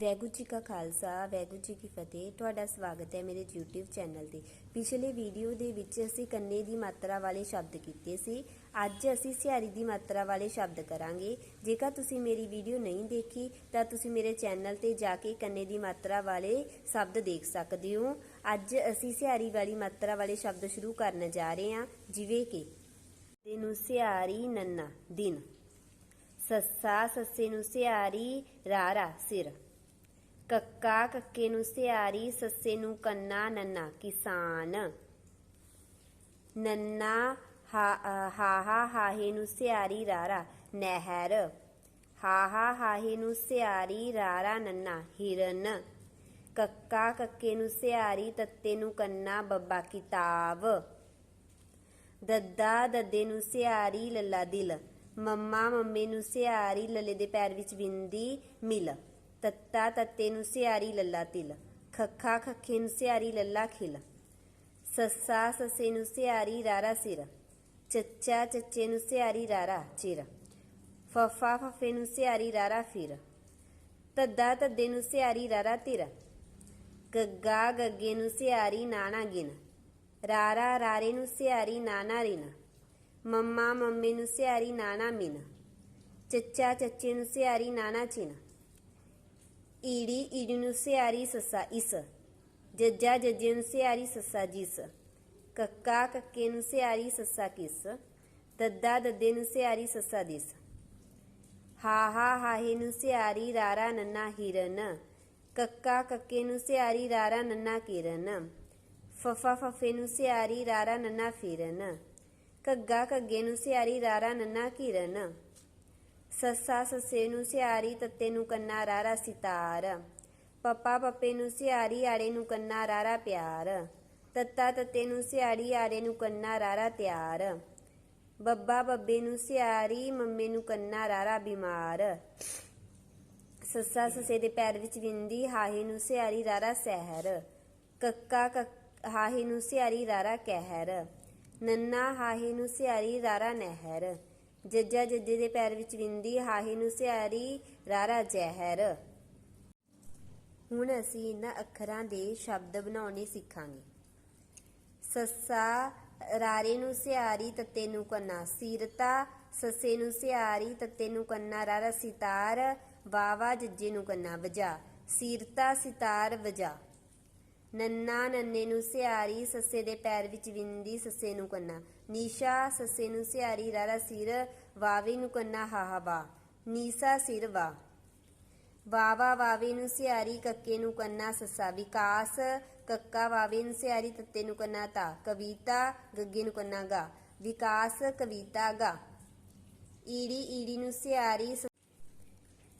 ਵੈਗੂ ਜੀ ਕਾ ਖਾਲਸਾ ਵੈਗੂ ਜੀ ਕੀ ਫਤਿਹ। ਤੁਹਾਡਾ ਸਵਾਗਤ ਹੈ ਮੇਰੇ YouTube ਚੈਨਲ ਤੇ। ਪਿਛਲੇ ਵੀਡੀਓ ਦੇ ਵਿੱਚ ਅਸੀਂ ਕੰਨੇ ਦੀ ਮਾਤਰਾ ਵਾਲੇ ਸ਼ਬਦ ਕੀਤੇ ਸੀ। ਅੱਜ ਅਸੀਂ ਸਿਹਾਰੀ ਦੀ ਮਾਤਰਾ ਵਾਲੇ ਸ਼ਬਦ ਕਰਾਂਗੇ। ਜੇਕਰ ਤੁਸੀਂ ਮੇਰੀ ਵੀਡੀਓ ਨਹੀਂ ਦੇਖੀ, ਤਾਂ ਤੁਸੀਂ ਮੇਰੇ ਚੈਨਲ ਤੇ ਜਾ ਕੇ ਕੰਨੇ ਦੀ ਮਾਤਰਾ ਵਾਲੇ ਸ਼ਬਦ ਦੇਖ ਸਕਦੇ ਹੋ। ਅੱਜ ਅਸੀਂ ਸਿਹਾਰੀ ਵਾਲੀ ਮਾਤਰਾ ਵਾਲੇ ਸ਼ਬਦ ਸ਼ੁਰੂ ਕਰਨ ਜਾ ਰਹੇ ਹਾਂ। ਜਿਵੇਂ ਕਿ ਦਿਨ ਨੂੰ ਸਿਹਾਰੀ ਨੰਨਾ, ਦਿਨ। ਸੱਸਾ ਸੱਸੇ ਨੂੰ ਸਿਹਾਰੀ ਰਾਰਾ, ਸਿਰ। ਕੱਕਾ ਕੱਕੇ ਨੂੰ ਸਿਆਰੀ, ਸੱਸੇ ਨੂੰ ਕੰਨਾ, ਨੰਨਾ ਕਿਸਾਨ। ਨੰਨਾ ਹਾਹਾ ਹਾਹੇ ਨੂੰ ਸਿਆਰੀ, ਰਾਰਾ, ਨਹਿਰ। ਹਾਹਾ ਹਾਹੇ ਨੂੰ ਸਿਆਰੀ, ਰਾਰਾ, ਨੰਨਾ, ਹਿਰਨ। ਕੱਕਾ ਕੱਕੇ ਨੂੰ ਸਿਆਰੀ, ਤੱਤੇ ਨੂੰ ਕੰਨਾ, ਬੱਬਾ ਕਿਤਾਬ। ਦੱਦਾ ਦੱਦੇ ਨੂੰ ਸਿਆਰੀ, ਲੱਲਾ ਦਿਲ। ਮੰਮਾ ਮੰਮੇ ਨੂੰ ਸਿਆਰੀ, ਲੱਲੇ ਦੇ ਪੈਰ ਵਿੱਚ ਬਿੰਦੀ ਮਿਲ। ਤੱਤਾ ਤੱਤੇ ਨੂੰ ਸਿਆਰੀ ਲੱਲਾ ਤਿਲ ਖੱਖਾ ਖੱਖੇ ਨੂੰ ਸਿਆਰੀ ਲੱਲਾ ਖਿਲ ਸੱਸਾ ਸੱਸੇ ਨੂੰ ਸਿਆਰੀ ਰਾਰਾ ਸਿਰ ਚੱਚਾ ਚੱਚੇ ਨੂੰ ਸਿਆਰੀ ਰਾਰਾ ਚਿਰ ਫਫਾ ਫਫੇ ਨੂੰ ਸਿਆਰੀ ਰਾਰਾ ਫਿਰ ਤੱਦਾ ਤੱਦੇ ਨੂੰ ਸਿਆਰੀ ਰਾਰਾ ਤਿਰ ਗੱਗਾ ਗੱਗੇ ਨੂੰ ਸਿਆਰੀ ਨਾਣਾ ਗਿਨ ਰਾਰਾ ਰਾਰੇ ਨੂੰ ਸਿਆਰੀ ਨਾਨਾ ਰਿਨ ਮੰਮਾ ਮੰਮੇ ਨੂੰ ਸਿਆਰੀ ਨਾਨਾ ਮਿਨ ਚੱਚਾ ਚੱਚੇ ਨੂੰ ਸਿਆਰੀ ਨਾਨਾ ਚਿਨ ਈੜੀ ਈੜੀ ਨੂੰ ਸਿਹਾਰੀ ਸੱਸਾ ਇਸ, ਜੱਜਾ ਜੱਜੇ ਨੂੰ ਸਿਹਾਰੀ ਸੱਸਾ ਜਿਸ, ਕੱਕਾ ਕੱਕੇ ਨੂੰ ਸਿਹਾਰੀ ਸੱਸਾ ਕਿਸ, ਦੱਦਾ ਦੱਦੇ ਨੂੰ ਸਿਹਾਰੀ ਸੱਸਾ ਦਿਸ। ਹਾਹਾ ਹਾਹੇ ਨੂੰ ਸਿਹਾਰੀ ਰਾਰਾ ਨੰਨਾ ਹਿਰਨ, ਕੱਕਾ ਕੱਕੇ ਨੂੰ ਸਿਹਾਰੀ ਰਾਰਾ ਨੰਨਾ ਕਿਰਨ, ਫਫਾ ਫਫੇ ਨੂੰ ਸਿਹਾਰੀ ਰਾਰਾ ਨੰਨਾ ਫਿਰਨ ਸੱਸਾ ਸੱਸੇ ਨੂੰ ਸਿਆਰੀ ਤੱਤੇ ਨੂੰ ਕੰਨਾ ਰਾਰਾ ਸਿਤਾਰ। ਪੱਪਾ ਪੱਪੇ ਨੂੰ ਸਿਆਰੀ ਆੜੇ ਨੂੰ ਕੰਨਾ ਰਾਰਾ ਪਿਆਰ। ਤੱਤਾ ਤੱਤੇ ਨੂੰ ਸਿਆਰੀ ਆੜੇ ਨੂੰ ਕੰਨਾ ਰਾਰਾ ਤਿਆਰ। ਬੱਬਾ ਬੱਬੇ ਨੂੰ ਸਿਆਰੀ, ਮੰਮੇ ਨੂੰ ਕੰਨਾ ਰਾਰਾ ਬਿਮਾਰ। ਸੱਸਾ ਸੱਸੇ ਦੇ ਪੈਰ ਵਿੱਚ ਵਿੰਦੀ, ਹਾਹੇ ਨੂੰ ਸਿਆਰੀ ਰਾਰਾ ਸਹਿਰ। ਕੱਕਾ ਕੱਕ- ਹਾਹੇ ਨੂੰ ਸਿਆਰੀ ਰਾਰਾ ਕਹਿਰ। ਨੰਨਾ, ਹਾਹੇ ਨੂੰ ਸਿਆਰੀ ਰਾਰਾ ਨਹਿਰ। ਜੱਜਾ ਜੱਜੇ ਦੇ ਪੈਰ ਵਿੱਚ ਵਿੰਦੀ, ਹਾਹੇ ਨੂੰ ਸਿਹਾਰੀ ਰਾਰਾ ਜ਼ਹਿਰ। ਹੁਣ ਅਸੀਂ ਇਹਨਾਂ ਅੱਖਰਾਂ ਦੇ ਸ਼ਬਦ ਬਣਾਉਣੇ ਸਿੱਖਾਂਗੇ। ਸੱਸਾ, ਰਾਰੇ ਨੂੰ ਸਿਆਰੀ, ਤੱਤੇ ਨੂੰ ਕੰਨਾ ਸੀਰਤਾ। ਸੱਸੇ ਨੂੰ ਸਿਆਰੀ, ਤੱਤੇ ਨੂੰ ਕੰਨਾ ਰਾਰਾ ਸਿਤਾਰ। ਵਾਵਾ ਜੱਜੇ ਨੂੰ ਕੰਨਾ ਵਜਾ। ਸੀਰਤਾ, ਸਿਤਾਰ, ਵਜਾ। ਨੰਨਾ ਨੰਨੇ ਨੂੰ ਸਿਹਾਰੀ ਸੱਸੇ ਦੇ ਪੈਰ ਵਿੱਚ ਵਿੰਦੀ, ਸੱਸੇ ਨੂੰ ਕੰਨਾ। ਨੀਸ਼ਾ, ਸੱਸੇ ਨੂੰ ਸਿਹਾਰੀ ਰਾਰਾ ਸਿਰ, ਵਾਵੇ ਨੂੰ ਕੰਨਾ ਹਾਹਾ ਵਾ। ਨੀਸਾ ਸਿਰ, ਵਾ। ਵਾਵਾ ਵਾਵੇ ਨੂੰ ਸਿਹਾਰੀ ਕੱਕੇ ਨੂੰ ਕੰਨਾ, ਸੱਸਾ ਵਿਕਾਸ। ਕੱਕਾ ਵਾਵੇ ਨੂੰ ਸਿਆਰੀ, ਤੱਤੇ ਨੂੰ ਕੰਨਾ, ਤਾ। ਕਵਿਤਾ, ਗੱਗੇ ਨੂੰ ਕੰਨਾ, ਗਾ। ਵਿਕਾਸ, ਕਵਿਤਾ, ਗਾ। ਈੜੀ ਈੜੀ ਨੂੰ ਸਿਆਰੀ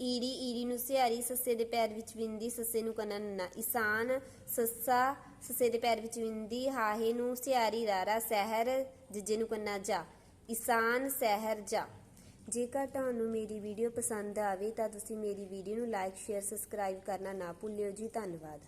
ਈੜੀ ਈੜੀ ਨੂੰ ਸਿਹਾਰੀ, ਸੱਸੇ ਦੇ ਪੈਰ ਵਿੱਚ ਵਿੰਦੀ, ਸੱਸੇ ਨੂੰ ਕੰਨਾਂ ਨੰਨਾ ਇਸਾਨ, ਸੱਸਾ, ਸੱਸੇ ਦੇ ਪੈਰ ਵਿੱਚ ਵਿੰਦੀ, ਹਾਹੇ ਨੂੰ ਸਿਹਾਰੀ, ਰਾਰਾ, ਸਹਿਰ, ਜੱਜੇ ਨੂੰ ਕੰਨਾ ਜਾ, ਇਸਾਨ, ਸਹਿਰ ਜਾ। ਜੇਕਰ ਤੁਹਾਨੂੰ ਮੇਰੀ ਵੀਡੀਓ ਪਸੰਦ ਆਵੇ ਤਾਂ ਤੁਸੀਂ ਮੇਰੀ ਵੀਡੀਓ ਨੂੰ ਲਾਈਕ ਸ਼ੇਅਰ ਸਬਸਕ੍ਰਾਈਬ ਕਰਨਾ ਨਾ ਭੁੱਲਿਓ ਜੀ। ਧੰਨਵਾਦ।